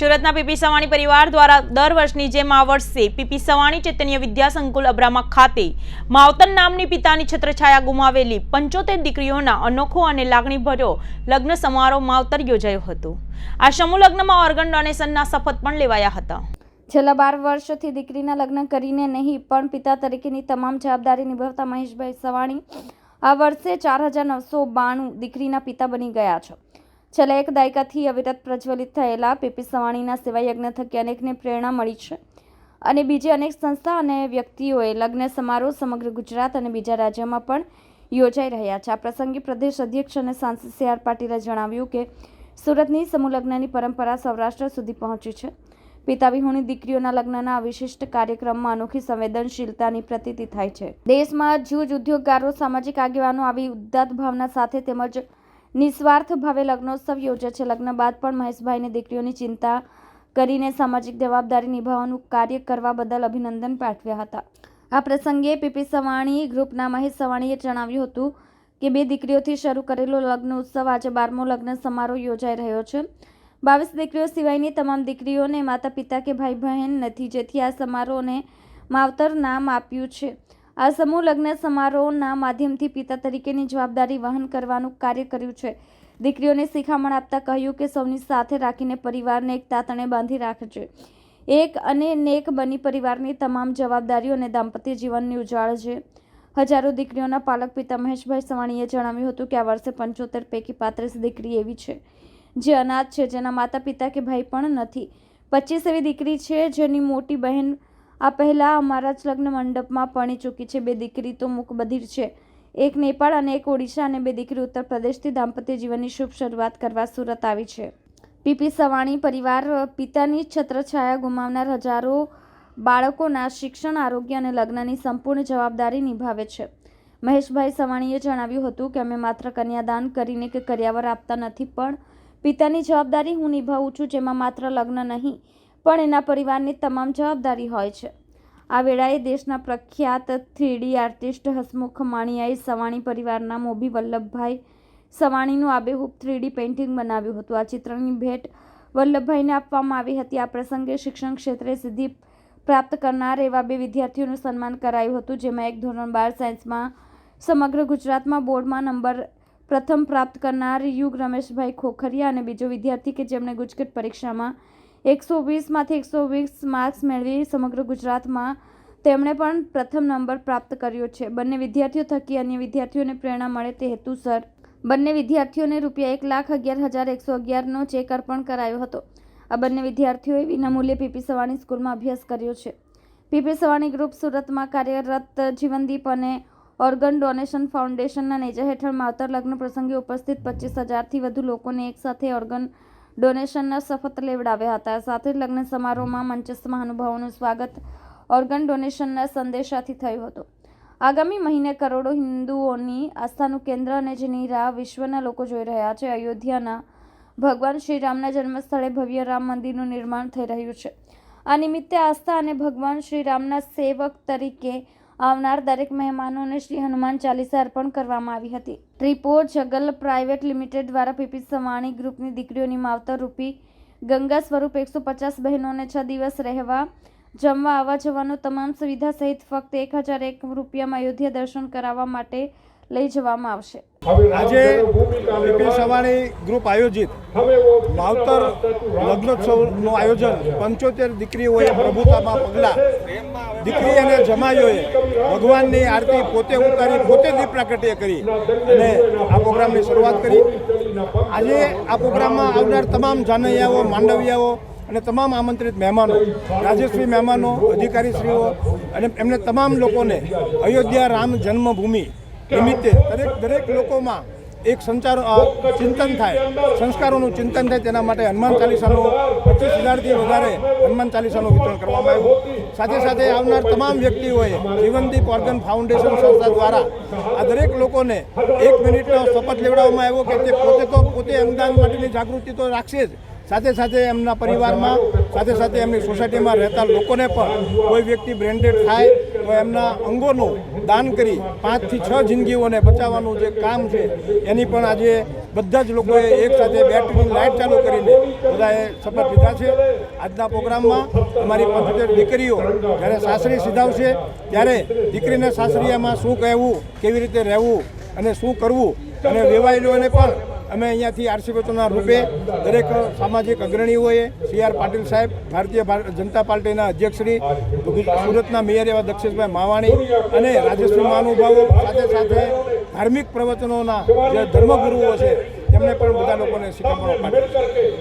સુરતના પીપી સવાણી પરિવાર દ્વારા દર વર્ષની જેમ આ વર્ષે પીપી સવાણી, ચૈતન્ય વિદ્યા સંકુલ અબ્રામા ખાતે માવતર નામની પિતાની છત્રછાયા ગુમાવેલી પંચોતેર દીકરીઓના અનોખો અને લાગણીભર્યો લગ્ન સમારોહ માવતર યોજાયો હતો. આ સમૂહ લગ્નમાં ઓર્ગન ડોનેશનના શપથ પણ લેવાયા હતા. છેલ્લા બાર વર્ષથી દીકરીના લગ્ન કરીને નહીં, પણ પિતા તરીકેની તમામ જવાબદારી નિભાવતા મહેશભાઈ સવાણી આ વર્ષે ચાર હજાર નવસો બાણું દીકરીના પિતા બની ગયા છે. છેલ્લા એક દાયકાથી અવિરત પ્રજ્વલિત થયેલા પીપી સવાણીના સેવા યજ્ઞ થકી અનેકને પ્રેરણા મળી છે. અને બીજી અનેક સંસ્થા અને વ્યક્તિઓએ લગ્ન સમારોહ સમગ્ર ગુજરાત અને બીજા રાજ્યોમાં પણ યોજાઈ રહ્યા છે. આ પ્રસંગે પ્રદેશ અધ્યક્ષ અને સાંસદ સી આર પાટીલે જણાવ્યું કે, સુરતની સમૂહ લગ્નની પરંપરા સૌરાષ્ટ્ર સુધી પહોંચી છે. પિતા વિહોણી દીકરીઓના લગ્નના વિશિષ્ટ કાર્યક્રમમાં અનોખી સંવેદનશીલતાની પ્રતીતિ થાય છે. દેશમાં જૂજ ઉદ્યોગકારો, સામાજિક આગેવાનો આવી ઉદ્દાત ભાવના સાથે તેમજ નિસ્વાર્થ ભાવે લગ્નોત્સવ યોજે છે. લગ્ન બાદ પણ મહેશભાઈને દીકરીઓની ચિંતા કરીને સામાજિક જવાબદારી નિભાવવાનું કાર્ય કરવા બદલ અભિનંદન પાઠવ્યા હતા. આ પ્રસંગે પીપી સવાણી ગ્રુપના મહેશ સવાણીએ જણાવ્યું હતું કે, બે દીકરીઓથી શરૂ કરેલો લગ્ન ઉત્સવ આજે બારમો લગ્ન સમારોહ યોજાઈ રહ્યો છે. બાવીસ દીકરીઓ સિવાયની તમામ દીકરીઓને માતા પિતા કે ભાઈ બહેન નથી, જેથી આ સમારોહને માવતર નામ આપ્યું છે. આ સમૂહ લગ્ન સમારોહના માધ્યમથી પિતા તરીકેની જવાબદારી વહન કરવાનું કાર્ય કર્યું છે. દીકરીઓને શિખામણ આપતા કહ્યું કે સૌની સાથે રાખીને પરિવારને એક તાતણે બાંધી રાખજે. એક અને નેક બની પરિવારની તમામ જવાબદારીઓ અને દાંપત્ય જીવનની ઉજાળજે હજારો દીકરીઓના પાલક પિતા મહેશભાઈ સવાણીએ જણાવ્યું હતું કે આ વર્ષે પંચોતેર પૈકી પાંત્રીસ દીકરી એવી છે, જે અનાથ છે, જેના માતા પિતા કે ભાઈ પણ નથી. પચીસ એવી દીકરી છે, જેની મોટી બહેન આ પહેલાં અમારા જ લગ્ન મંડપમાં પરણી ચૂકી છે. બે દીકરી તો મુકબધિર છે. એક નેપાળ અને એક ઓડિશા અને બે દીકરી ઉત્તર પ્રદેશથી દાંપત્ય જીવનની શુભ શરૂઆત કરવા સુરત આવી છે. પીપી સવાણી પરિવાર, પિતાની છત્રછાયા ગુમાવનાર હજારો બાળકોના શિક્ષણ, આરોગ્ય અને લગ્નની સંપૂર્ણ જવાબદારી નિભાવે છે. મહેશભાઈ સવાણીએ જણાવ્યું હતું કે, અમે માત્ર કન્યાદાન કરીને કે કર્યાવર આપતા નથી, પણ પિતાની જવાબદારી હું નિભાવું છું, જેમાં માત્ર લગ્ન નહીં પણ એના પરિવારની તમામ જવાબદારી હોય છે. આ વેળાએ દેશના પ્રખ્યાત થ્રીડી આર્ટિસ્ટ હસમુખ માણિયાએ સવાણી પરિવારના મોભી વલ્લભભાઈ સવાણીનું આબેહૂબ થ્રીડી પેઇન્ટિંગ બનાવ્યું હતું. આ ચિત્રની ભેટ વલ્લભભાઈને આપવામાં આવી હતી. આ પ્રસંગે શિક્ષણ ક્ષેત્રે સિદ્ધિ પ્રાપ્ત કરનાર એવા બે વિદ્યાર્થીઓનું સન્માન કરાયું હતું, જેમાં એક ધોરણ બાર સાયન્સમાં, સમગ્ર ગુજરાતમાં બોર્ડમાં નંબર પ્રથમ પ્રાપ્ત કરનાર યુગ રમેશભાઈ ખોખરિયા અને બીજો વિદ્યાર્થી કે જેમણે ગુજકેટ પરીક્ષામાં એકસો વીસમાંથી એકસો વીસ માર્ક્સ મેળવી સમગ્ર ગુજરાતમાં તેમણે પણ પ્રથમ નંબર પ્રાપ્ત કર્યો છે. બંને વિદ્યાર્થીઓ થકી અન્ય વિદ્યાર્થીઓને પ્રેરણા મળે તે હેતુસર. બંને વિદ્યાર્થીઓને રૂપિયા એક લાખ અગિયાર હજાર એકસો અગિયારનો ચેક અર્પણ કરાયો હતો. આ બંને વિદ્યાર્થીઓએ વિનામૂલ્યે પીપી સવાણી સ્કૂલમાં અભ્યાસ કર્યો છે. પીપી સવાણી ગ્રુપ સુરતમાં કાર્યરત જીવનદીપ અને ઓર્ગન ડોનેશન ફાઉન્ડેશનના નેજા હેઠળ માવતર લગ્ન પ્રસંગે ઉપસ્થિત પચીસ હજારથી વધુ લોકોને એકસાથે ઓર્ગન ડોનેશનના શપથ લેવડાવ્યા હતા. સાથે લગ્ન સમારોહમાં મંચસ્થ મહાનુભાવોનું સ્વાગત ઓર્ગન ડોનેશનના સંદેશાથી થયું હતું. આગામી મહિને કરોડો હિન્દુઓની આસ્થાનું કેન્દ્ર અને જેની રાહ વિશ્વના લોકો જોઈ રહ્યા છે, અયોધ્યાના ભગવાન શ્રીરામના જન્મસ્થળે ભવ્ય રામ મંદિરનું નિર્માણ થઈ રહ્યું છે. આ નિમિત્તે આસ્થા અને ભગવાન શ્રીરામના સેવક તરીકે આવનાર દરેક મહેમાનોને શ્રી હનુમાન ચાલીસા અર્પણ કરવામાં આવી હતી. ટ્રીપો જગલ પ્રાઇવેટ લિમિટેડ દ્વારા પીપી સવાણી ગ્રુપની દીકરીઓની માવતર રૂપી ગંગા સ્વરૂપ એકસો પચાસ બહેનોને છ દિવસ રહેવા, જમવા, આવવા જવાનો તમામ સુવિધા સહિત ફક્ત એક હજાર એક રૂપિયામાં અયોધ્યા દર્શન કરાવવા માટે લઈ જવામાં આવશે. આજે પીપી સવાણી ગ્રુપ આયોજિત. માવતર લગ્નોત્સવનું આયોજન. પંચોતેર દીકરીઓએ પ્રભુતામાં પગલાં. દીકરી અને જમાઈઓએ ભગવાનની આરતી પોતે ઉતારી પોતે દીપ પ્રાકટ્ય કરી. અને આ પ્રોગ્રામની શરૂઆત કરી. આજે આ પ્રોગ્રામમાં આવનાર તમામ જાનૈયાઓ માંડવિયાઓ અને તમામ આમંત્રિત મહેમાનો રાજ્યશ્રી મહેમાનો અધિકારીશ્રીઓ અને એમને તમામ લોકોને અયોધ્યા રામ જન્મભૂમિ નિમિત્તે દરેક દરેક લોકોમાં એક સંચાર ચિંતન થાય. સંસ્કારોનું ચિંતન થાય તેના માટે હનુમાન ચાલીસાનું પચીસ હજારથી વધારે હનુમાન ચાલીસાનું વિતરણ કરવામાં આવ્યું. સાથે સાથે આવનાર તમામ વ્યક્તિઓએ જીવનદીપ ઓર્ગન ફાઉન્ડેશન સંસ્થા દ્વારા આ દરેક લોકોને એક મિનિટનો શપથ લેવડાવવામાં આવ્યો કે તે પોતે તો પોતે અનુદાન માટેની જાગૃતિ તો રાખશે જ. સાથે સાથે એમના પરિવારમાં સાથે સાથે એમની સોસાયટીમાં રહેતા લોકોને પણ કોઈ વ્યક્તિ બ્રેન્ડેડ થાય એમના અંગોનું દાન કરી પાંચથી છ જિંદગીઓને બચાવવાનું જે કામ છે, એની પણ આજે બધા જ લોકોએ એક સાથે લાઇટ ચાલુ કરીને બધાએ શપથ લીધા છે. આજના પ્રોગ્રામમાં અમારી પંચોતેર દીકરીઓ જ્યારે સાસરી સીધાવશે, ત્યારે દીકરીને સાસરીયામાં શું કહેવું, કેવી રીતે રહેવું અને શું કરવું અને વેવાયેલીઓને પણ અમે અહીંયાથી આરસી બચોના રૂપે દરેક સામાજિક અગ્રણીઓએ સી આર પાટીલ સાહેબ, ભારતીય ભાર- જનતા પાર્ટીના અધ્યક્ષશ્રી, સુરતના મેયર એવા દક્ષેશભાઈ માવાણી અને રાજેશ્રી મહાનુભાવો સાથે સાથે ધાર્મિક પ્રવચનોના જે ધર્મગુરુઓ છે, તેમને પણ બધા લોકોને શિખામણો પાઠવી